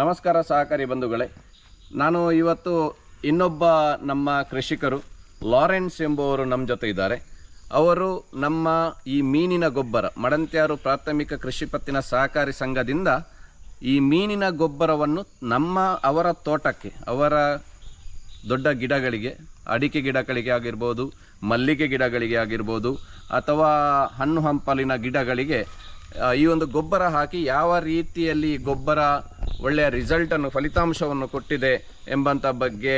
ನಮಸ್ಕಾರ ಸಹಕಾರಿ ಬಂಧುಗಳೇ. ನಾನು ಇವತ್ತು ಇನ್ನೊಬ್ಬ ನಮ್ಮ ಕೃಷಿಕರು, ಲಾರೆನ್ಸ್ ಎಂಬುವರು ನಮ್ಮ ಜೊತೆ ಇದ್ದಾರೆ. ಅವರು ನಮ್ಮ ಈ ಮೀನಿನ ಗೊಬ್ಬರ, ಮಡಂತ್ಯಾರು ಪ್ರಾಥಮಿಕ ಕೃಷಿ ಪತ್ತಿನ ಸಹಕಾರಿ ಸಂಘದಿಂದ ಈ ಮೀನಿನ ಗೊಬ್ಬರವನ್ನು ನಮ್ಮ ಅವರ ತೋಟಕ್ಕೆ, ಅವರ ದೊಡ್ಡ ಗಿಡಗಳಿಗೆ, ಅಡಿಕೆ ಗಿಡಗಳಿಗೆ ಆಗಿರ್ಬೋದು, ಮಲ್ಲಿಗೆ ಗಿಡಗಳಿಗೆ ಆಗಿರ್ಬೋದು, ಅಥವಾ ಹಣ್ಣು ಹಂಪಲಿನ ಗಿಡಗಳಿಗೆ ಈ ಒಂದು ಗೊಬ್ಬರ ಹಾಕಿ ಯಾವ ರೀತಿಯಲ್ಲಿ ಗೊಬ್ಬರ ಒಳ್ಳೆಯ ರಿಸಲ್ಟನ್ನು ಫಲಿತಾಂಶವನ್ನು ಕೊಟ್ಟಿದೆ ಎಂಬಂಥ ಬಗ್ಗೆ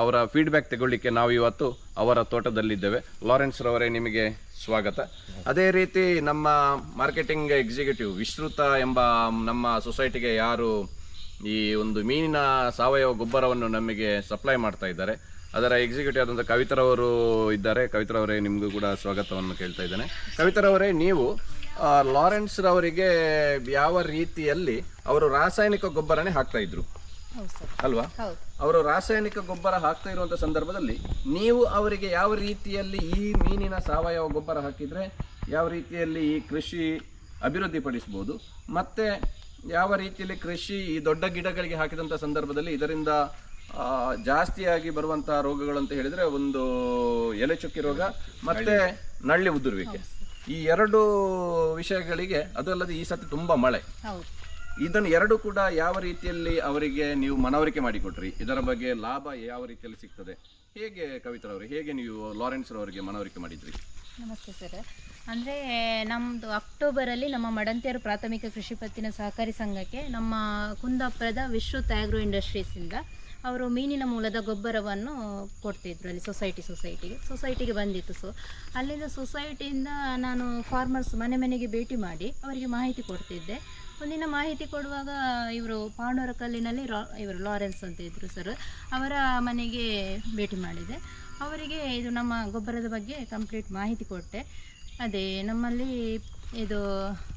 ಅವರ ಫೀಡ್ಬ್ಯಾಕ್ ತಗೊಳ್ಳಿಕ್ಕೆ ನಾವು ಇವತ್ತು ಅವರ ತೋಟದಲ್ಲಿದ್ದೇವೆ. ಲಾರೆನ್ಸ್ ರವರೇ ನಿಮಗೆ ಸ್ವಾಗತ. ಅದೇ ರೀತಿ ನಮ್ಮ ಮಾರ್ಕೆಟಿಂಗ್ ಎಕ್ಸಿಕ್ಯೂಟಿವ್ ವಿಶ್ರುತ ಎಂಬ ನಮ್ಮ ಸೊಸೈಟಿಗೆ ಯಾರು ಈ ಒಂದು ಮೀನಿನ ಸಾವಯವ ಗೊಬ್ಬರವನ್ನು ನಮಗೆ ಸಪ್ಲೈ ಮಾಡ್ತಾ ಇದ್ದಾರೆ. ಅದರ ಎಕ್ಸಿಕ್ಯೂಟಿವ್ ಆದಂಥ ಕವಿತರವರು ಇದ್ದಾರೆ. ಕವಿತರವರೇ, ನಿಮಗೂ ಕೂಡ ಸ್ವಾಗತವನ್ನು ಕೇಳ್ತಾ ಇದ್ದೇನೆ. ಕವಿತರವರೇ, ನೀವು ಲಾರೆನ್ಸ್ ರವರಿಗೆ ಯಾವ ರೀತಿಯಲ್ಲಿ ಅವರು ರಾಸಾಯನಿಕ ಗೊಬ್ಬರನೇ ಹಾಕ್ತಾ ಇದ್ರು? ಹೌದು ಸರ್. ಅಲ್ವಾ? ಹೌದು. ಅವರು ರಾಸಾಯನಿಕ ಗೊಬ್ಬರ ಹಾಕ್ತಾ ಇರುವಂತ ಸಂದರ್ಭದಲ್ಲಿ ನೀವು ಅವರಿಗೆ ಯಾವ ರೀತಿಯಲ್ಲಿ ಈ ಮೀನಿನ ಸಾವಯವ ಗೊಬ್ಬರ ಹಾಕಿದ್ರೆ ಯಾವ ರೀತಿಯಲ್ಲಿ ಈ ಕೃಷಿ ಅಭಿವೃದ್ಧಿಪಡಿಸಬಹುದು ಮತ್ತೆ ಯಾವ ರೀತಿಯಲ್ಲಿ ಕೃಷಿ ಈ ದೊಡ್ಡ ಗಿಡಗಳಿಗೆ ಹಾಕಿದಂಥ ಸಂದರ್ಭದಲ್ಲಿ ಇದರಿಂದ ಜಾಸ್ತಿಯಾಗಿ ಬರುವಂತಹ ರೋಗಗಳು ಅಂತ ಹೇಳಿದ್ರೆ ಒಂದು ಎಲೆ ಚುಕ್ಕಿ ರೋಗ ಮತ್ತೆ ನಳ್ಳಿ ಉದುರುವಿಕೆ. ಈ ಎರಡು ವಿಷಯಗಳಿಗೆ ಅದು ಅಲ್ಲದೆ ಈ ಸತಿ ತುಂಬಾ ಮಳೆ. ಇದನ್ನು ಎರಡು ಕೂಡ ಯಾವ ರೀತಿಯಲ್ಲಿ ಅವರಿಗೆ ನೀವು ಮನವರಿಕೆ ಮಾಡಿಕೊಟ್ರಿ? ಇದರ ಬಗ್ಗೆ ಲಾಭ ಯಾವ ರೀತಿಯಲ್ಲಿ ಸಿಗ್ತದೆ? ಹೇಗೆ ಕವಿತರವರು ಹೇಗೆ ನೀವು ಲಾರೆನ್ಸ್ ಅವರಿಗೆ ಮನವರಿಕೆ ಮಾಡಿದ್ರಿ? ನಮಸ್ತೆ ಸರ್. ಅಂದರೆ ನಮ್ಮದು ಅಕ್ಟೋಬರಲ್ಲಿ ನಮ್ಮ ಮಡಂತಿಯರು ಪ್ರಾಥಮಿಕ ಕೃಷಿ ಪತ್ತಿನ ಸಹಕಾರಿ ಸಂಘಕ್ಕೆ ನಮ್ಮ ಕುಂದಾಪುರದ ವಿಶ್ರುತ್ ಆಗ್ರೋ ಇಂಡಸ್ಟ್ರೀಸಿಂದ ಅವರು ಮೀನಿನ ಮೂಲದ ಗೊಬ್ಬರವನ್ನು ಕೊಡ್ತಿದ್ರು ಅಲ್ಲಿ ಸೊಸೈಟಿ ಸೊಸೈಟಿಗೆ ಸೊಸೈಟಿಗೆ ಬಂದಿತ್ತು. ಸೊ ಅಲ್ಲಿಂದ ಸೊಸೈಟಿಯಿಂದ ನಾನು ಫಾರ್ಮರ್ಸ್ ಮನೆ ಮನೆಗೆ ಭೇಟಿ ಮಾಡಿ ಅವರಿಗೆ ಮಾಹಿತಿ ಕೊಡ್ತಿದ್ದೆ. ಒಂದಿನ ಮಾಹಿತಿ ಕೊಡುವಾಗ ಇವರು ಪಾಂಡವರ ಕಲ್ಲಿನಲ್ಲಿ ಇವರು ಲಾರೆನ್ಸ್ ಅಂತ ಇದ್ದರು ಸರ್ ಅವರ ಮನೆಗೆ ಭೇಟಿ ಮಾಡಿದೆ. ಅವರಿಗೆ ಇದು ನಮ್ಮ ಗೊಬ್ಬರದ ಬಗ್ಗೆ ಕಂಪ್ಲೀಟ್ ಮಾಹಿತಿ ಕೊಟ್ಟೆ. ಅದೇ ನಮ್ಮಲ್ಲಿ ಇದು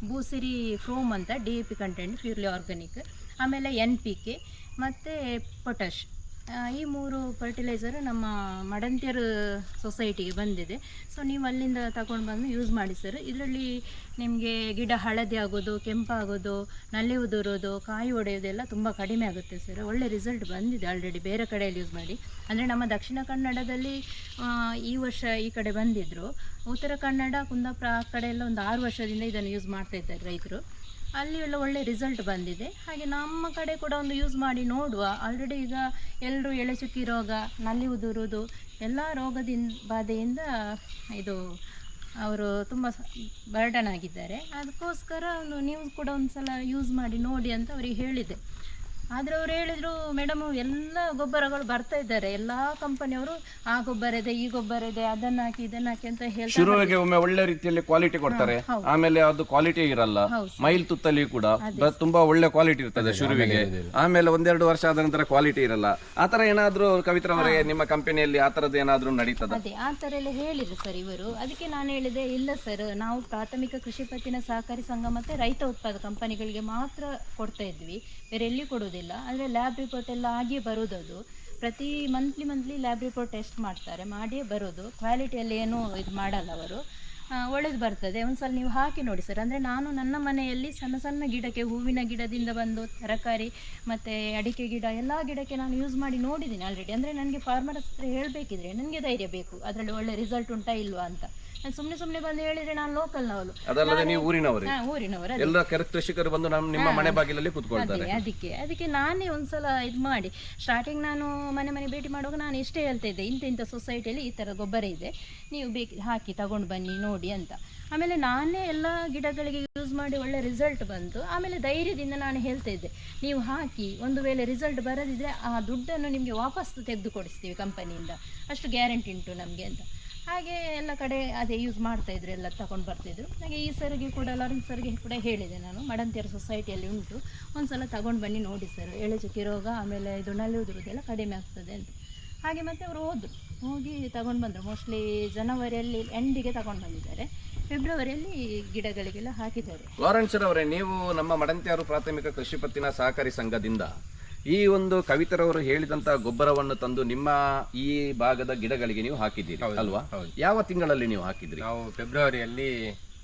ಬೂಸಿರಿ ಫ್ರೋಮ್ ಅಂತ D A P content purely organic ಆಮೇಲೆ ಎನ್ ಪಿ ಕೆ ಮತ್ತು ಪೊಟ್ಯಾಶ್ ಈ ಮೂರು ಫರ್ಟಿಲೈಸರ್ ನಮ್ಮ ಮಡಂತ್ಯರ್ ಸೊಸೈಟಿಗೆ ಬಂದಿದೆ. ಸೊ ನೀವು ಅಲ್ಲಿಂದ ತಗೊಂಡು ಬಂದು ಯೂಸ್ ಮಾಡಿ ಸರ್ ಇದರಲ್ಲಿ ನಿಮಗೆ ಗಿಡ ಹಳದಿ ಆಗೋದು ಕೆಂಪಾಗೋದು ನಲ್ಲಿ ಉದುರೋದು, ಕಾಯಿ ಒಡೆಯೋದೆಲ್ಲ ತುಂಬ ಕಡಿಮೆ ಆಗುತ್ತೆ ಸರ್ ಒಳ್ಳೆ ರಿಸಲ್ಟ್ ಬಂದಿದೆ ಆಲ್ರೆಡಿ ಬೇರೆ ಕಡೆಯಲ್ಲಿ ಯೂಸ್ ಮಾಡಿ. ಅಂದರೆ ನಮ್ಮ ದಕ್ಷಿಣ ಕನ್ನಡದಲ್ಲಿ ಈ ವರ್ಷ ಈ ಕಡೆ ಬಂದಿದ್ದರು ಉತ್ತರ ಕನ್ನಡ, ಕುಂದಾಪುರ ಆ ಕಡೆಯೆಲ್ಲ ಒಂದು ಆರು ವರ್ಷದಿಂದ ಇದನ್ನು ಯೂಸ್ ಮಾಡ್ತಾ ಇದ್ದಾರೆ ರೈತರು. ಅಲ್ಲಿ ಎಲ್ಲ ಒಳ್ಳೆ ರಿಸಲ್ಟ್ ಬಂದಿದೆ. ಹಾಗೆ ನಮ್ಮ ಕಡೆ ಕೂಡ ಒಂದು ಯೂಸ್ ಮಾಡಿ ನೋಡುವ. ಆಲ್ರೆಡಿ ಈಗ ಎಲ್ಲರೂ ಎಳೆ ಚುಕ್ಕಿ ರೋಗ, ನಲ್ಲಿ ಉದುರುವುದು ಎಲ್ಲ ರೋಗದಿಂದ ಬಾಧೆಯಿಂದ ಇದು ಅವರು ತುಂಬ ಬರ್ಡನ್ ಆಗಿದ್ದಾರೆ. ಅದಕ್ಕೋಸ್ಕರ ಒಂದು ನೀವು ಕೂಡ ಒಂದು ಸಲ ಯೂಸ್ ಮಾಡಿ ನೋಡಿ ಅಂತ ಅವರಿಗೆ ಹೇಳಿದೆ. ಆದರೆ ಅವ್ರು ಹೇಳಿದರು ಮೇಡಮ್ ಎಲ್ಲ ಗೊಬ್ಬರಗಳು ಬರ್ತಾ ಇದ್ದಾರೆ. ಎಲ್ಲ ಕಂಪನಿಯವರು ಆ ಗೊಬ್ಬರ ಇದೆ ಈ ಗೊಬ್ಬರ ಇದೆ ಅದನ್ನ ಹಾಕಿ ಇದನ್ನ ಹಾಕಿ ಅಂತ ಹೇಳ್ತಾರೆ ಶುರುವಿಗೆ ಒಮ್ಮೆ ಒಳ್ಳೆ ರೀತಿಯಲ್ಲಿ ಕ್ವಾಲಿಟಿ ಕೊಡ್ತಾರೆ. ಆಮೇಲೆ ಅದು ಕ್ವಾಲಿಟಿ ಇರಲ್ಲ. ಮೈಲ್ ತುತ್ತಲ್ಲಿ ಕೂಡ ಬ- ತುಂಬಾ ಒಳ್ಳೆ ಕ್ವಾಲಿಟಿ ಇರ್ತದೆ ಶುರುವಿಗೆ. ಆಮೇಲೆ ಒಂದೆರಡು ವರ್ಷ ಆದ ನಂತರ ಕ್ವಾಲಿಟಿ ಇರಲ್ಲ. ಆತರ ಏನಾದ್ರೂ ಅವರೇ ನಿಮ್ಮ ಕಂಪನಿಯಲ್ಲಿ ಆತರದ ತರದ್ದು ಏನಾದ್ರೂ ನಡೀತದ? ಅದೇ ಆ ಥರ ಎಲ್ಲ ಹೇಳಿದ್ರು ಸರ್ ಇವರು. ಅದಕ್ಕೆ ನಾನು ಹೇಳಿದೆ ಇಲ್ಲ ಸರ್ ನಾವು ಪ್ರಾಥಮಿಕ ಕೃಷಿ ಪತ್ತಿನ ಸಹಕಾರಿ ಸಂಘ ಮತ್ತೆ ರೈತ ಉತ್ಪಾದಕ ಕಂಪನಿಗಳಿಗೆ ಮಾತ್ರ ಕೊಡ್ತಾ ಇದ್ವಿ. ಬೇರೆ ಎಲ್ಲಿ ಕೊಡೋದಿಲ್ಲ ಅಂದರೆ ಲ್ಯಾಬ್ ರಿಪೋರ್ಟ್ ಎಲ್ಲ ಆಗಿಯೇ ಬರೋದು ಅದು. ಪ್ರತಿ monthly monthly lab report test ಮಾಡ್ತಾರೆ, ಮಾಡಿಯೇ ಬರೋದು. ಕ್ವಾಲಿಟಿಯಲ್ಲಿ ಏನೂ ಇದು ಮಾಡಲ್ಲ ಅವರು. ಒಳ್ಳೇದು ಬರ್ತದೆ. ಒಂದ್ಸಲ ನೀವು ಹಾಕಿ ನೋಡಿ ಸರ್. ಅಂದರೆ ನಾನು ನನ್ನ ಮನೆಯಲ್ಲಿ ಸಣ್ಣ ಸಣ್ಣ ಗಿಡಕ್ಕೆ, ಹೂವಿನ ಗಿಡದಿಂದ ಬಂದು ತರಕಾರಿ ಮತ್ತು ಅಡಿಕೆ ಗಿಡ, ಎಲ್ಲ ಗಿಡಕ್ಕೆ ನಾನು ಯೂಸ್ ಮಾಡಿ ನೋಡಿದ್ದೀನಿ ಆಲ್ರೆಡಿ ಅಂದರೆ ನನಗೆ ಫಾರ್ಮರ್ ಹತ್ರ ಹೇಳಬೇಕಿದ್ರೆ ನನಗೆ ಧೈರ್ಯ ಬೇಕು. ಅದರಲ್ಲಿ ಒಳ್ಳೆ ರಿಸಲ್ಟ್ ಉಂಟಾ ಇಲ್ವಾ ಅಂತ. ನಾನು ಸುಮ್ಮನೆ ಸುಮ್ಮನೆ ಬಂದು ಹೇಳಿದ್ರೆ ನಾನು ಲೋಕಲ್ನವಳು ಅದಲ್ಲದೆ ನೀವು ಊರಿನವರೇ. ಊರಿನವರ ಎಲ್ಲ ಕೆರ- ಕೃಷಿಕರು ಬಂದು ನಮ್ಮ ನಿಮ್ಮ ಮನೆ ಬಾಗಿಲಲ್ಲಿ ಕೂತ್ಕೊಳ್ತಾರೆ. ಅದೇ ಅದಕ್ಕೆ ಅದಕ್ಕೆ ನಾನೇ ಒಂದ್ಸಲ ಇದು ಮಾಡಿ. ಸ್ಟಾರ್ಟಿಂಗ್ ನಾನು ಮನೆ ಮನೆ ಭೇಟಿ ಮಾಡುವಾಗ ನಾನು ಇಷ್ಟೇ ಹೇಳ್ತಾ ಇದ್ದೆ ಇಂಥ ಇಂಥ ಸೊಸೈಟಿಯಲ್ಲಿ ಈ ಥರ ಗೊಬ್ಬರ ಇದೆ. ನೀವು ಬೇಕು ಹಾಕಿ ತಗೊಂಡು ಬನ್ನಿ ನೋಡಿ ಅಂತ. ಆಮೇಲೆ ನಾನೇ ಎಲ್ಲ ಗಿಡಗಳಿಗೆ ಯೂಸ್ ಮಾಡಿ ಒಳ್ಳೆ ರಿಸಲ್ಟ್ ಬಂತು. ಆಮೇಲೆ ಧೈರ್ಯದಿಂದ ನಾನು ಹೇಳ್ತಾ ಇದ್ದೆ ನೀವು ಹಾಕಿ ಒಂದು ವೇಳೆ ರಿಸಲ್ಟ್ ಬರದಿದ್ರೆ ಆ ದುಡ್ಡನ್ನು ನಿಮಗೆ ವಾಪಸ್ ತೆಗೆದು ಕೊಡಿಸ್ತೀವಿ ಕಂಪನಿಯಿಂದ ಅಷ್ಟು ಗ್ಯಾರಂಟಿ ಉಂಟು ನಮಗೆ ಅಂತ. ಹಾಗೆ ಎಲ್ಲ ಕಡೆ ಅದೇ ಯೂಸ್ ಮಾಡ್ತಾ ಇದ್ರು, ಎಲ್ಲ ತಗೊಂಡು ಬರ್ತಿದ್ರು ಹಾಗೆ ಈ ಸರ್ಗೆ ಕೂಡ ಲಾರೆನ್ಸ್ ಸರ್ಗೆ ಕೂಡ ಹೇಳಿದೆ ನಾನು. ಮಡಂತಿಯರ ಸೊಸೈಟಿಯಲ್ಲಿ ಉಂಟು. ಒಂದ್ಸಲ ತಗೊಂಡು ಬನ್ನಿ ನೋಡಿ ಸರ್ ಎಳೆ ಚುಕ್ಕಿ ರೋಗ, ಆಮೇಲೆ ಇದು ನಲ್ಲಿ ಉದುರುದೆಲ್ಲ ಕಡಿಮೆ ಆಗ್ತದೆ ಅಂತ. ಹಾಗೆ ಮತ್ತೆ ಅವರು ಹೋದರು. ಹೋಗಿ ತಗೊಂಡು ಬಂದರು. ಮೋಸ್ಟ್ಲಿ ಜನವರಿಯಲ್ಲಿ ಎಂಡಿಗೆ ತಗೊಂಡು ಬಂದಿದ್ದಾರೆ. ಫೆಬ್ರವರಿಯಲ್ಲಿ ಗಿಡಗಳಿಗೆಲ್ಲ ಹಾಕಿದ್ದಾರೆ. ಲಾರೆನ್ಸರ್ ಅವರೇ ನೀವು ನಮ್ಮ ಮಡಂತಿಯಾರು ಪ್ರಾಥಮಿಕ ಕೃಷಿ ಪತ್ತಿನ ಸಹಕಾರಿ ಸಂಘದಿಂದ ಈ ಒಂದು ಕವಿತರವರು ಹೇಳಿದಂತಹ ಗೊಬ್ಬರವನ್ನು ತಂದು ನಿಮ್ಮ ಈ ಭಾಗದ ಗಿಡಗಳಿಗೆ ನೀವು ಹಾಕಿದ್ದೀರಿ ಅಲ್ವಾ? ಯಾವ ತಿಂಗಳಲ್ಲಿ ನೀವು ಹಾಕಿದ್ರಿ? ನಾವು ಫೆಬ್ರವರಿಯಲ್ಲಿ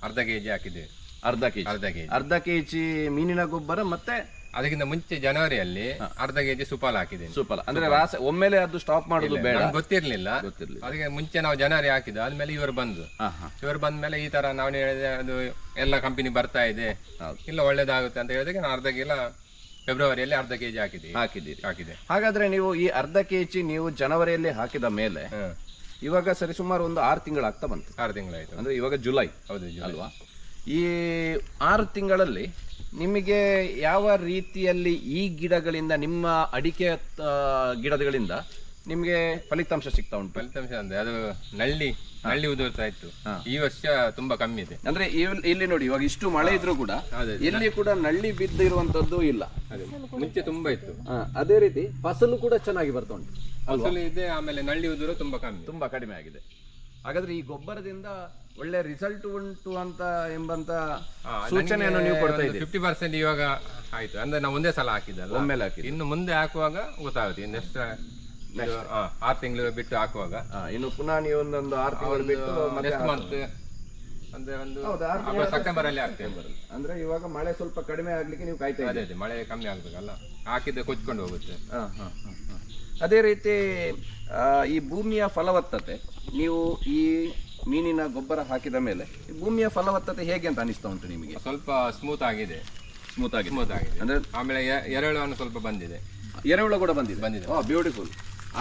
ಅರ್ಧ ಕೆ ಜಿ ಹಾಕಿದ್ದೇವೆ. ಅರ್ಧ ಕೆಜಿ. ಅರ್ಧ ಕೆಜಿ. ಅರ್ಧ ಕೆಜಿ ಮೀನಿನ ಗೊಬ್ಬರ ಮತ್ತೆ ಅದಕ್ಕಿಂತ ಮುಂಚೆ ಜನವರಿಯಲ್ಲಿ ಅರ್ಧ ಕೆಜಿ ಸುಪಾಲ ಹಾಕಿದೆ ಸುಪಾಲ. ಅಂದ್ರೆ ರಾಸ ಒಮ್ಮೆಲೆ ಅದು ಸ್ಟಾಪ್ ಮಾಡೋದು ಬೇಡ. ಗೊತ್ತಿರ್ಲಿಲ್ಲ. ಗೊತ್ತಿರ್ಲಿಲ್ಲ. ಅದಕ್ಕೆ ಮುಂಚೆ ನಾವು ಜನವರಿ ಹಾಕಿದ್ದು ಆದ್ಮೇಲೆ ಇವರು ಬಂದು. ಇವರು ಬಂದ ಬಂದ್ಮೇಲೆ ಈ ತರ ನಾವು ಹೇಳಿದೆ ಅದು ಎಲ್ಲ ಕಂಪನಿ ಬರ್ತಾ ಇದೆ. ಇಲ್ಲ ಒಳ್ಳೇದಾಗುತ್ತೆ ಅಂತ ಹೇಳಿದಕ್ಕೆ ನಾನು ಅರ್ಧ ಕಿಲೋ ಫೆಬ್ರವರಿಯಲ್ಲಿ ಅರ್ಧ ಕೆಜಿ ಹಾಕಿದ್ದೀವಿ. ಹಾಕಿದ್ದೀರಿ. ಹಾಕಿದೆ. ಹಾಗಾದ್ರೆ ನೀವು ಈ ಅರ್ಧ ಕೆಜಿ ನೀವು ಜನವರಿಯಲ್ಲಿ ಹಾಕಿದ ಮೇಲೆ ಇವಾಗ ಸರಿಸುಮಾರು ಒಂದು ಆರು ತಿಂಗಳಾಗ್ತಾ ಬಂತು. ಆರು ತಿಂಗಳಾಯ್ತು. ಅಂದ್ರೆ ಇವಾಗ ಜುಲೈ ಹೌದು. ಅಲ್ವಾ? ಈ ಆರು ತಿಂಗಳಲ್ಲಿ ನಿಮಗೆ ಯಾವ ರೀತಿಯಲ್ಲಿ ಈ ಗಿಡಗಳಿಂದ ನಿಮ್ಮ ಅಡಿಕೆ ಗಿಡಗಳಿಂದ ನಿಮಗೆ ಫಲಿತಾಂಶ ಸಿಗ್ತಾ ಉಂಟು? ಫಲಿತಾಂಶ ಅಂದ್ರೆ ಅದು ನಳ್ಳಿ ನಳ್ಳಿ ಉದುರ್ತಾ ಇತ್ತು. ಈ ವರ್ಷ ತುಂಬಾ ಕಮ್ಮಿ ಇದೆ. ಅಂದ್ರೆ ಇಲ್- ಇಲ್ಲಿ ನೋಡಿ ಇವಾಗ ಇಷ್ಟು ಮಳೆ ಇದ್ರು ಕೂಡ ಅದೇ ಎಲ್ಲಿ ಕೂಡ ನಳ್ಳಿ ಬಿದ್ದಿರುವಂತದ್ದು ಇಲ್ಲ. ಅದೇ. ಮುಂಚೆ ತುಂಬಾ ಇತ್ತು. ಆ, ಅದೇ ರೀತಿ ಫಸಲು ಕೂಡ ಚೆನ್ನಾಗಿ ಬರ್ತಾ ಉಂಟು. ಫಸಲು ಇದೆ ಆಮೇಲೆ ನಳ್ಳಿ ಉದುರು ತುಂಬಾ ಕಮ್ಮಿ. ತುಂಬಾ ಕಡಿಮೆ ಆಗಿದೆ. ಹಾಗಾದ್ರೆ ಈ ಗೊಬ್ಬರದಿಂದ ಒಳ್ಳೆ ರಿಸಲ್ಟ್ ಉಂಟು ಅಂತ ಎಂಬಂತ ಸೂಚನೆಯನ್ನು ನೀವು ಕೊಡ್ತಾ ಇದ್ದೀರಿ. ಫಿಫ್ಟಿ ಪರ್ಸೆಂಟ್ ಇವಾಗ ಆಯ್ತು. ಅಂದ್ರೆ ನಾವು ಒಂದೇ ಸಲ ಹಾಕಿದ್ದಲ್ಲ. ಒಮ್ಮೆಲೆ ಹಾಕಿ ಇನ್ನು ಮುಂದೆ ಹಾಕುವಾಗ ಗೊತ್ತಾಗುತ್ತೆ. ನೆಕ್ಸ್ಟ್ ಆರು ತಿಂಗಳು ಬಿಟ್ಟು ಹಾಕುವಾಗ? ಇನ್ನು ಪುನಃ ನೀವು ಒಂದೊಂದು ಆರು ತಿಂಗಳು ಬಿಟ್ಟು ನೆಕ್ಸ್ಟ್ ಮಂತ್ ಅಂದ್ರೆ ಒಂದು ಸೆಪ್ಟೆಂಬರ್ ಅಲ್ಲಿ ಅಂದ್ರೆ ಇವಾಗ ಮಳೆ ಸ್ವಲ್ಪ ಕಡಿಮೆ ಆಗ್ಲಿಕ್ಕೆ ನೀವು ಕಾಯ್ತಾ ಅದೇ ಅದೇ ಮಳೆ ಕಮ್ಮಿ ಆಗ್ಬೇಕಲ್ಲ? ಹಾಕಿದ್ರೆ ಕೊಚ್ಕೊಂಡು ಹೋಗುತ್ತೆ. ಅದೇ ರೀತಿ ಈ ಭೂಮಿಯ ಫಲವತ್ತತೆ ನೀವು ಈ ಮೀನಿನ ಗೊಬ್ಬರ ಹಾಕಿದ ಮೇಲೆ ಭೂಮಿಯ ಫಲವತ್ತತೆ ಹೇಗೆ ಅಂತ ಅನಿಸ್ತಾ ಉಂಟು ನಿಮಗೆ? ಸ್ವಲ್ಪ ಸ್ಮೂತ್ ಆಗಿದೆ. ಸ್ಮೂತ್ ಆಗಿ ಸ್ಮೂತ್ ಆಗಿದೆ. ಅಂದ್ರೆ ಆಮೇಲೆ ಎರೆಹುಳವನ್ನು ಸ್ವಲ್ಪ ಬಂದಿದೆ. ಎರೆಹುಳ ಕೂಡ ಬಂದಿದೆ. ಬಂದಿದೆ. ಬ್ಯೂಟಿಫುಲ್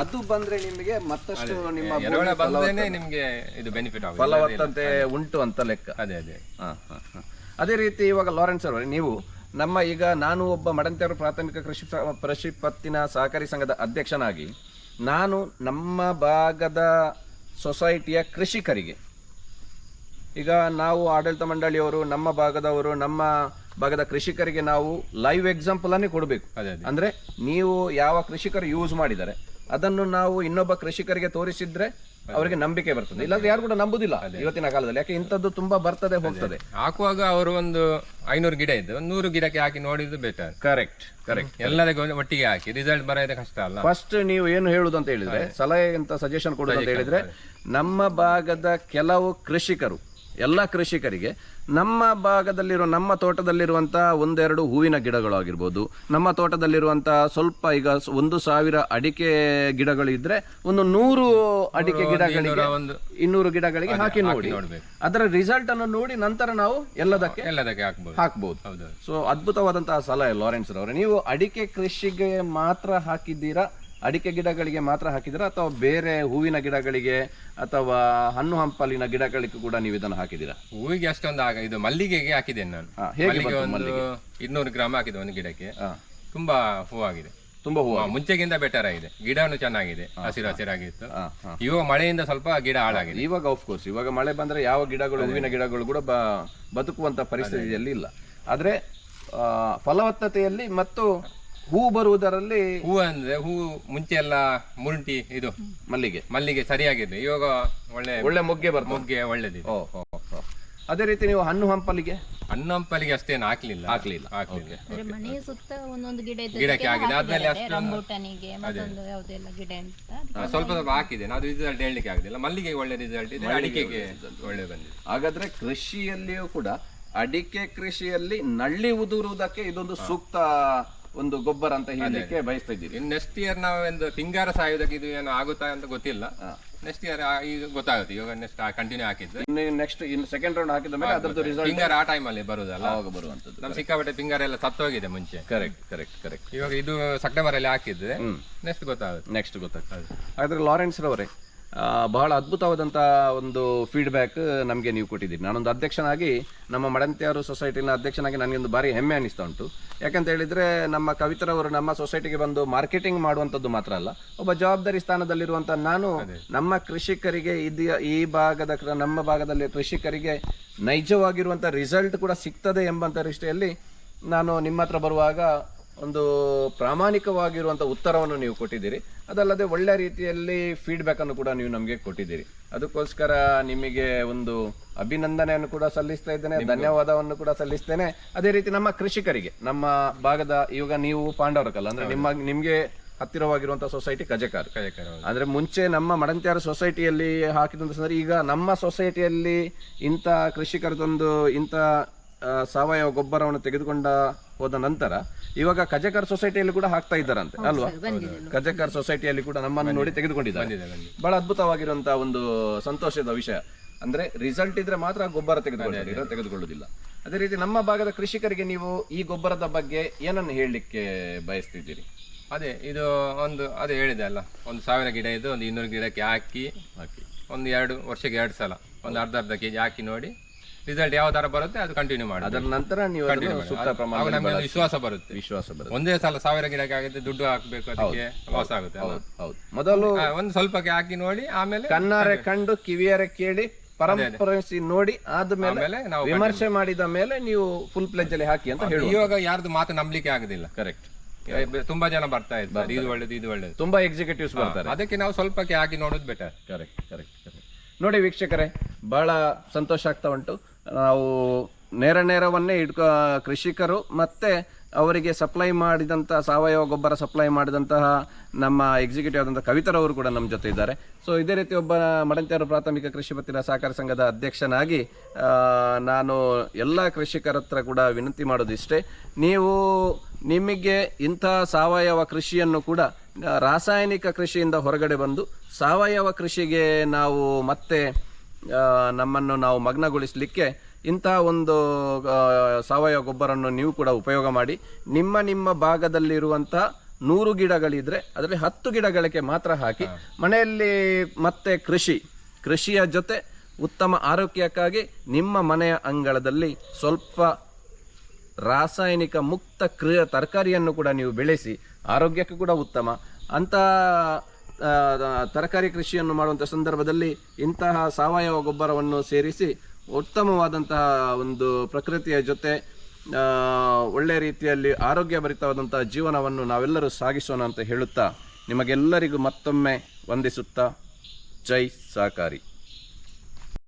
ಅದು ಬಂದ್ರೆ ನಿಮಗೆ ಮತ್ತಷ್ಟು ನಿಮ್ಮ ಎರೆಹುಳ ನಿಮ್ಗೆ ಇದು ಬೆನಿಫಿಟ್ ಆಗುತ್ತೆ. ಫಲವತ್ತತೆ ಉಂಟು ಅಂತ ಲೆಕ್ಕ. ಅದೇ ಅದೇ. ಹಾ ಹಾ. ಅದೇ ರೀತಿ ಇವಾಗ ಲಾರೆನ್ಸ್ ಅವರೇ ನೀವು ನಮ್ಮ ಈಗ ನಾನು ಒಬ್ಬ ಮಡಂತೆಯವರು ಪ್ರಾಥಮಿಕ ಕೃಷಿ ಕೃಷಿ ಪತ್ತಿನ ಸಹಕಾರಿ ಸಂಘದ ಅಧ್ಯಕ್ಷನಾಗಿ ನಾನು ನಮ್ಮ ಭಾಗದ ಸೊಸೈಟಿಯ ಕೃಷಿಕರಿಗೆ ಈಗ ನಾವು ಆಡಳಿತ ಮಂಡಳಿಯವರು ನಮ್ಮ ಭಾಗದವರು ನಮ್ಮ ಭಾಗದ ಕೃಷಿಕರಿಗೆ ನಾವು ಲೈವ್ ಎಕ್ಸಾಂಪಲ್ ಅನ್ನೇ ಕೊಡಬೇಕು. ಅದೇ ಅದೇ. ಅಂದ್ರೆ ನೀವು ಯಾವ ಕೃಷಿಕರು ಯೂಸ್ ಮಾಡಿದ್ದಾರೆ ಅದನ್ನು ನಾವು ಇನ್ನೊಬ್ಬ ಕೃಷಿಕರಿಗೆ ತೋರಿಸಿದ್ರೆ ಅವರಿಗೆ ನಂಬಿಕೆ ಬರ್ತದೆ. ಇಲ್ಲಾಂದ್ರೆ ಯಾರು ಕೂಡ ನಂಬುದಿಲ್ಲ ಇವತ್ತಿನ ಕಾಲದಲ್ಲಿ. ಯಾಕೆ ಇಂಥದ್ದು ತುಂಬಾ ಬರ್ತದೆ ಹೋಗ್ತದೆ. ಹಾಕುವಾಗ ಅವರು ಒಂದು ಐನೂರು ಗಿಡ ಇದ್ದು ಒಂದು ನೂರು ಗಿಡಕ್ಕೆ ಹಾಕಿ ನೋಡಿದ್ದು ಬೆಟರ್ ಕರೆಕ್ಟ್ ಕರೆಕ್ಟ್ ಎಲ್ಲರಿಗೂ ಒಟ್ಟಿಗೆ ಹಾಕಿ. ರಿಸಲ್ಟ್ ಬರೋದೇ ಕಷ್ಟ ಅಲ್ಲ. ಫಸ್ಟ್ ನೀವು ಏನು ಹೇಳುದು ಅಂತ ಹೇಳಿದ್ರೆ ಸಲಹೆ ಅಂತ ಸಜೆಷನ್ ಕೊಡುದು ಅಂತ ಹೇಳಿದ್ರೆ ನಮ್ಮ ಭಾಗದ ಕೆಲವು ಕೃಷಿಕರು ಎಲ್ಲ ಕೃಷಿಕರಿಗೆ ನಮ್ಮ ಭಾಗದಲ್ಲಿರೋ ನಮ್ಮ ತೋಟದಲ್ಲಿರುವಂತಹ ಒಂದೆರಡು ಹೂವಿನ ಗಿಡಗಳು ಆಗಿರ್ಬೋದು ನಮ್ಮ ತೋಟದಲ್ಲಿರುವಂತಹ ಸ್ವಲ್ಪ ಈಗ ಒಂದು ಸಾವಿರ ಅಡಿಕೆ ಗಿಡಗಳು ಇದ್ರೆ ಒಂದು ನೂರು ಅಡಿಕೆ ಗಿಡಗಳಿಗೆ ಇನ್ನೂರ ಗಿಡಗಳಿಗೆ ಹಾಕಿ ನೋಡಿ. ಅದರ ರಿಸಲ್ಟ್ ಅನ್ನು ನೋಡಿ ನಂತರ ನಾವು ಎಲ್ಲದಕ್ಕೆ ಎಲ್ಲದಕ್ಕೆ ಹಾಕ್ಬಹುದು ಹೌದು. ಸೊ ಅದ್ಭುತವಾದಂತಹ ಸಲಹೆ ಲಾರೆನ್ಸ್ ರವರೇ. ನೀವು ಅಡಿಕೆ ಕೃಷಿಗೆ ಮಾತ್ರ ಹಾಕಿದ್ದೀರಾ? ಅಡಿಕೆ ಗಿಡಗಳಿಗೆ ಮಾತ್ರ ಹಾಕಿದ್ದೀರಾ ಅಥವಾ ಬೇರೆ ಹೂವಿನ ಗಿಡಗಳಿಗೆ ಅಥವಾ ಹಣ್ಣು ಹಂಪಲಿನ ಗಿಡಗಳಿಗೆ ಕೂಡ ನೀವು ಇದನ್ನು ಹಾಕಿದ್ದೀರಾ? ಹೂವಿಗೆ ಅಷ್ಟೊಂದು ಆಗ ಇದು ಮಲ್ಲಿಗೆಗೆ ಹಾಕಿದ್ದೇನೆ ನಾನು. ಹಾ, ಹೇಗೆ ಮಲ್ಲಿಗೆ ಬಂತು ಒಂದು ಇನ್ನೂರು ಗ್ರಾಮ್ ಹಾಕಿದೆ ಒಂದು ಗಿಡಕ್ಕೆ. ಹಾ. ತುಂಬಾ ಹೂವಾಗಿದೆ. ತುಂಬಾ ಹೂವು ಹಾ, ಮುಂಚೆಗಿಂತ ಬೆಟರ್ ಆಗಿದೆ. ಗಿಡನು ಚೆನ್ನಾಗಿದೆ ಹಸಿರು ಹಸಿರಾಗಿತ್ತು. ಹಾ, ಹಾ. ಇವಾಗ ಮಳೆಯಿಂದ ಸ್ವಲ್ಪ ಗಿಡ ಹಾಳಾಗಿದೆ. ಇವಾಗ ಆಫ್ ಕೋರ್ಸ್ ಇವಾಗ ಮಳೆ ಬಂದ್ರೆ ಯಾವ ಗಿಡಗಳು ಹೂವಿನ ಗಿಡಗಳು ಕೂಡ ಬ ಬದುಕುವಂತ ಪರಿಸ್ಥಿತಿಯಲ್ಲಿ ಇಲ್ಲ. ಆದ್ರೆ ಆ, ಫಲವತ್ತತೆಯಲ್ಲಿ ಮತ್ತು ಹೂ ಬರುವುದರಲ್ಲಿ ಹೂ ಅಂದ್ರೆ ಹೂ ಮುಂಚೆ ಎಲ್ಲ ಮುರುಂಟಿ ಇದು ಮಲ್ಲಿಗೆ. ಮಲ್ಲಿಗೆ ಸರಿಯಾಗಿದೆ ಇವಾಗ ಒಳ್ಳೆ ಒಳ್ಳೆ ಮೊಗ್ಗೆ ಬರ್ತದೆ. ಮೊಗ್ಗೆ ಒಳ್ಳೇದಿದೆ. ಓ, ಓ, ಓ. ಅದೇ ರೀತಿ ನೀವು ಹಣ್ಣು ಹಂಪಲಿಗೆ? ಹಣ್ಣಂಪಲಿಗೆ ಅಷ್ಟೇನು ಹಾಕ್ಲಿಲ್ಲ. ಹಾಕ್ಲಿಲ್ಲ. ಹಾಕ್ಲಿಲ್ಲ. ಅಂದ್ರೆ ಮನೆಯ ಸುತ್ತ ಒಂದೊಂದು ಗಿಡ ಗಿಡಕ್ಕೆ ಆಗಿದೆ. ಆದ್ಮೇಲೆ ಇದ್ದಕ್ಕೆ ರಂಬೂಟನಿಗೆ ಮತ್ತೊಂದು ಯಾವುದೆಲ್ಲ ಗಿಡ ಅಂತ ಅದಕ್ಕೆ ಹಾ, ಸ್ವಲ್ಪ ಸ್ವಲ್ಪ ಹಾಕಿದೆ. ಅದು ರಿಸಲ್ಟ್ ಹೇಳಲಿಕ್ಕೆ ಆಗುದಿಲ್ಲ ಮಲ್ಲಿಗೆ ಒಳ್ಳೆ ರಿಸಲ್ಟ್ ಇದೆ. ಅಡಿಕೆಗೆ ಒಳ್ಳೆ ಬಂದಿದೆ. ಹಾಗಾದ್ರೆ ಕೃಷಿಯಲ್ಲಿಯೂ ಕೂಡ ಅಡಿಕೆ ಕೃಷಿಯಲ್ಲಿ ನಳ್ಳಿ ಉದುರುವುದಕ್ಕೆ ಇದೊಂದು ಸೂಕ್ತ ಒಂದು ಗೊಬ್ಬರ ಅಂತ ಹೇಳಲಿಕ್ಕೆ ಬಯಸ್ತಾ ಇದ್ದೀರಿ. ಇನ್ನು ನೆಕ್ಸ್ಟ್ ಇಯರ್ ನಾವು ಒಂದು ಫಿಂಗರ್ ಸಾಯೋದಕ್ಕೆ ಇದು ಏನು ಆಗುತ್ತಾ ಅಂತ ಗೊತ್ತಿಲ್ಲ. ನೆಕ್ಸ್ಟ್ ಇಯರ್ ಈಗ ಗೊತ್ತಾಗುತ್ತೆ. ಇವಾಗ ನೆಕ್ಸ್ಟ್ ಕಂಟಿನ್ಯೂ ಹಾಕಿದ್ರೆ ಇನ್ನು ನೆಕ್ಸ್ಟ್ ಇನ್ನು ಸೆಕೆಂಡ್ ರೌಂಡ್ ಹಾಕಿದ ಮೇಲೆ ಅದರದ್ದು ರಿಸಲ್ಟ್ ಫಿಂಗರ್ ಆ ಟೈಮಲ್ಲಿ ಬರುದಲ್ಲ? ಅವಾಗ ಬರುವಂತದ್ದು ನಮ್ಮ ಸಿಕ್ಕಾಪಟ್ಟೆ ಫಿಂಗರ್ ಎಲ್ಲ ಸತ್ತೋಗಿದೆ ಮುಂಚೆ. ಕರೆಕ್ಟ್ ಕರೆಕ್ಟ್ ಕರೆಕ್ಟ್ ಇವಾಗ ಇದು ಸೆಪ್ಟೆಂಬರ್ ಅಲ್ಲಿ ಹಾಕಿದ್ರೆ ನೆಕ್ಸ್ಟ್ ಗೊತ್ತಾಗುತ್ತೆ. ನೆಕ್ಸ್ಟ್ ಗೊತ್ತಾಗ್ತದೆ. ಹಾಗಾದ್ರೆ ಲಾರೆನ್ಸ್ ರವರೇ ಬಹಳ ಅದ್ಭುತವಾದಂಥ ಒಂದು ಫೀಡ್ಬ್ಯಾಕ್ ನಮಗೆ ನೀವು ಕೊಟ್ಟಿದ್ದೀರಿ. ನಾನೊಂದು ಅಧ್ಯಕ್ಷನಾಗಿ ನಮ್ಮ ಮಡಂತಿಯವರು ಸೊಸೈಟಿನ ಅಧ್ಯಕ್ಷನಾಗಿ ನನಗೊಂದು ಭಾರಿ ಹೆಮ್ಮೆ ಅನ್ನಿಸ್ತಾ ಉಂಟು. ಯಾಕಂತ ಹೇಳಿದ್ರೆ ನಮ್ಮ ಕವಿತರವರು ನಮ್ಮ ಸೊಸೈಟಿಗೆ ಬಂದು ಮಾರ್ಕೆಟಿಂಗ್ ಮಾಡುವಂಥದ್ದು ಮಾತ್ರ ಅಲ್ಲ ಒಬ್ಬ ಜವಾಬ್ದಾರಿ ಸ್ಥಾನದಲ್ಲಿರುವಂಥ ನಾನು ನಮ್ಮ ಕೃಷಿಕರಿಗೆ ಇದು ಈ ಭಾಗದ ನಮ್ಮ ಭಾಗದಲ್ಲಿ ಕೃಷಿಕರಿಗೆ ನೈಜವಾಗಿರುವಂಥ ರಿಸಲ್ಟ್ ಕೂಡ ಸಿಗ್ತದೆ ಎಂಬಂಥ ದೃಷ್ಟಿಯಲ್ಲಿ ನಾನು ನಿಮ್ಮ ಹತ್ರ ಬರುವಾಗ ಒಂದು ಪ್ರಾಮಾಣಿಕವಾಗಿರುವಂಥ ಉತ್ತರವನ್ನು ನೀವು ಕೊಟ್ಟಿದ್ದೀರಿ. ಅದಲ್ಲದೆ ಒಳ್ಳೆ ರೀತಿಯಲ್ಲಿ ಫೀಡ್ಬ್ಯಾಕ್ ಅನ್ನು ಕೂಡ ನೀವು ನಮಗೆ ಕೊಟ್ಟಿದ್ದೀರಿ. ಅದಕ್ಕೋಸ್ಕರ ನಿಮಗೆ ಒಂದು ಅಭಿನಂದನೆಯನ್ನು ಕೂಡ ಸಲ್ಲಿಸ್ತಾ ಇದ್ದೇನೆ ಧನ್ಯವಾದವನ್ನು ಕೂಡ ಸಲ್ಲಿಸ್ತೇನೆ. ಅದೇ ರೀತಿ ನಮ್ಮ ಕೃಷಿಕರಿಗೆ ನಮ್ಮ ಭಾಗದ ಇವಾಗ ನೀವು ಪಾಂಡವರಕಲ್ಲ ಅಂದ್ರೆ ನಿಮ್ಮ ನಿಮಗೆ ಹತ್ತಿರವಾಗಿರುವಂತಹ ಸೊಸೈಟಿ ಕಜಕಾರ್. ಅಂದ್ರೆ ಮುಂಚೆ ನಮ್ಮ ಮಡಂತ್ಯಾರ ಸೊಸೈಟಿಯಲ್ಲಿ ಹಾಕಿದಂತ ಈಗ ನಮ್ಮ ಸೊಸೈಟಿಯಲ್ಲಿ ಇಂಥ ಕೃಷಿಕರದೊಂದು ಇಂಥ ಸಾವಯವ ಗೊಬ್ಬರವನ್ನು ತೆಗೆದುಕೊಂಡ ಹೋದ ನಂತರ ಇವಾಗ ಕಜಕರ್ ಸೊಸೈಟಿಯಲ್ಲಿ ಕೂಡ ಹಾಕ್ತಾ ಇದ್ದಾರಂತೆ ಅಲ್ವಾ? ಕಜಕರ್ ಸೊಸೈಟಿಯಲ್ಲಿ ಕೂಡ ನಮ್ಮನ್ನು ನೋಡಿ ತೆಗೆದುಕೊಂಡಿದ್ದಾರೆ. ಬಹಳ ಅದ್ಭುತವಾಗಿರುವಂತಹ ಒಂದು ಸಂತೋಷದ ವಿಷಯ. ಅಂದ್ರೆ ರಿಸಲ್ಟ್ ಇದ್ರೆ ಮಾತ್ರ ಗೊಬ್ಬರ ತೆಗೆದುಕೊಳ್ಳಿ ತೆಗೆದುಕೊಳ್ಳುವುದಿಲ್ಲ. ಅದೇ ರೀತಿ ನಮ್ಮ ಭಾಗದ ಕೃಷಿಕರಿಗೆ ನೀವು ಈ ಗೊಬ್ಬರದ ಬಗ್ಗೆ ಏನನ್ನು ಹೇಳಲಿಕ್ಕೆ ಬಯಸ್ತಿದ್ದೀರಿ? ಅದೇ ಇದು ಒಂದು ಅದೇ ಹೇಳಿದೆ ಅಲ್ಲ ಒಂದು ಸಾವಿರ ಗಿಡ ಇದು ಒಂದು ಇನ್ನೂರು ಗಿಡಕ್ಕೆ ಹಾಕಿ ಹಾಕಿ. ಒಂದು ಎರಡು ವರ್ಷಕ್ಕೆ ಎರಡು ಸಲ ಒಂದು ಅರ್ಧ ಅರ್ಧ ಕೆಜಿ ಹಾಕಿ ನೋಡಿ ರಿಸಲ್ಟ್ ಯಾವ ತರ ಬರುತ್ತೆ ಅದು ಕಂಟಿನ್ಯೂ ಮಾಡಿ ಅದರ ನಂತರ ನೀವು ಸೂಕ್ತ ನಮಗೆ ವಿಶ್ವಾಸ ಬರುತ್ತೆ. ವಿಶ್ವಾಸ ಬರುತ್ತೆ. ಒಂದೇ ಸಲ ಸಾವಿರ ಗಿಡಕ್ಕೆ ಆಗುತ್ತೆ ದುಡ್ಡು ಹಾಕ್ಬೇಕು ಅದಕ್ಕೆ ಲಾಸ್ ಆಗುತ್ತೆ? ಹೌದು ಮೊದಲು ಒಂದು ಸ್ವಲ್ಪಕ್ಕೆ ಹಾಕಿ ನೋಡಿ ಆಮೇಲೆ ಕಣ್ಣಾರೆ ಕಂಡು ಕಿವಿಯರೆ ಕೇಳಿ ಪರಂಪರಿಸಿ ನೋಡಿ ಆದ್ಮೇಲೆ ನಾವು ವಿಮರ್ಶೆ ಮಾಡಿದ ಮೇಲೆ ನೀವು ಫುಲ್ ಪ್ಲೇಜ್ ಅಲ್ಲಿ ಹಾಕಿ ಅಂತ ಹೇಳಿ ಇವಾಗ ಯಾರ್ದು ಮಾತು ನಂಬಲಿಕ್ಕೆ ಆಗುದಿಲ್ಲ. ಕರೆಕ್ಟ್ ತುಂಬಾ ಜನ ಬರ್ತಾ ಇದ್ದಾರೆ ಇದು ಒಳ್ಳೇದು ಇದು ಒಳ್ಳೇದು. ತುಂಬಾ ಎಕ್ಸಿಕ್ಯೂಟಿವ್ಸ್ ಬರ್ತಾರೆ. ಅದಕ್ಕೆ ನಾವು ಸ್ವಲ್ಪಕ್ಕೆ ಹಾಕಿ ನೋಡೋದು ಬೆಟರ್ ಕರೆಕ್ಟ್ ಕರೆಕ್ಟ್ ಕರೆಕ್ಟ್ ನೋಡಿ ವೀಕ್ಷಕರೇ ಬಹಳ ಸಂತೋಷ ಆಗ್ತಾ ಉಂಟು. ನಾವು ನೇರ ನೇರವನ್ನೇ ಇಟ್ಕೊ, ಕೃಷಿಕರು ಮತ್ತು ಅವರಿಗೆ ಸಪ್ಲೈ ಮಾಡಿದಂಥ ಸಾವಯವ ಗೊಬ್ಬರ ಸಪ್ಲೈ ಮಾಡಿದಂತಹ ನಮ್ಮ ಎಕ್ಸಿಕ್ಯೂಟಿವ್ ಆದಂಥ ಕವಿತರವರು ಕೂಡ ನಮ್ಮ ಜೊತೆ ಇದ್ದಾರೆ. ಸೊ ಇದೇ ರೀತಿ ಒಬ್ಬ ಮಡಂತ್ಯಾರು ಪ್ರಾಥಮಿಕ ಕೃಷಿ ಪತ್ತಿನ ಸಹಕಾರ ಸಂಘದ ಅಧ್ಯಕ್ಷನಾಗಿ ನಾನು ಎಲ್ಲ ಕೃಷಿಕರ ಹತ್ರ ಕೂಡ ವಿನಂತಿ ಮಾಡೋದು ಇಷ್ಟೇ. ನೀವು ನಿಮಗೆ ಇಂಥ ಸಾವಯವ ಕೃಷಿಯನ್ನು ಕೂಡ, ರಾಸಾಯನಿಕ ಕೃಷಿಯಿಂದ ಹೊರಗಡೆ ಬಂದು, ಸಾವಯವ ಕೃಷಿಗೆ ನಾವು ಮತ್ತೆ ನಮ್ಮನ್ನು ನಾವು ಮಗ್ನಗೊಳಿಸಲಿಕ್ಕೆ ಇಂತಹ ಒಂದು ಸಾವಯವ ಗೊಬ್ಬರವನ್ನು ನೀವು ಕೂಡ ಉಪಯೋಗ ಮಾಡಿ. ನಿಮ್ಮ ನಿಮ್ಮ ಭಾಗದಲ್ಲಿರುವಂತಹ ನೂರು ಗಿಡಗಳಿದ್ರೆ ಅದರಲ್ಲಿ ಹತ್ತು ಗಿಡಗಳಿಗೆ ಮಾತ್ರ ಹಾಕಿ ಮನೆಯಲ್ಲಿ ಮತ್ತೆ ಕೃಷಿ ಕೃಷಿಯ ಜೊತೆ ಉತ್ತಮ ಆರೋಗ್ಯಕ್ಕಾಗಿ ನಿಮ್ಮ ಮನೆಯ ಅಂಗಳದಲ್ಲಿ ಸ್ವಲ್ಪ ರಾಸಾಯನಿಕ ಮುಕ್ತ ಕ್ರಿಯ ತರಕಾರಿಯನ್ನು ಕೂಡ ನೀವು ಬೆಳೆಸಿ ಆರೋಗ್ಯಕ್ಕೆ ಕೂಡ ಉತ್ತಮ. ಅಂತ ತರಕಾರಿ ಕೃಷಿಯನ್ನು ಮಾಡುವಂಥ ಸಂದರ್ಭದಲ್ಲಿ ಇಂತಹ ಸಾವಯವ ಗೊಬ್ಬರವನ್ನು ಸೇರಿಸಿ ಉತ್ತಮವಾದಂತಹ ಒಂದು ಪ್ರಕೃತಿಯ ಜೊತೆ ಒಳ್ಳೆ ರೀತಿಯಲ್ಲಿ ಆರೋಗ್ಯ ಭರಿತವಾದಂತಹ ಜೀವನವನ್ನು ನಾವೆಲ್ಲರೂ ಸಾಗಿಸೋಣ ಅಂತ ಹೇಳುತ್ತಾ ನಿಮಗೆಲ್ಲರಿಗೂ ಮತ್ತೊಮ್ಮೆ ವಂದಿಸುತ್ತಾ, ಜೈ ಸಹಕಾರಿ.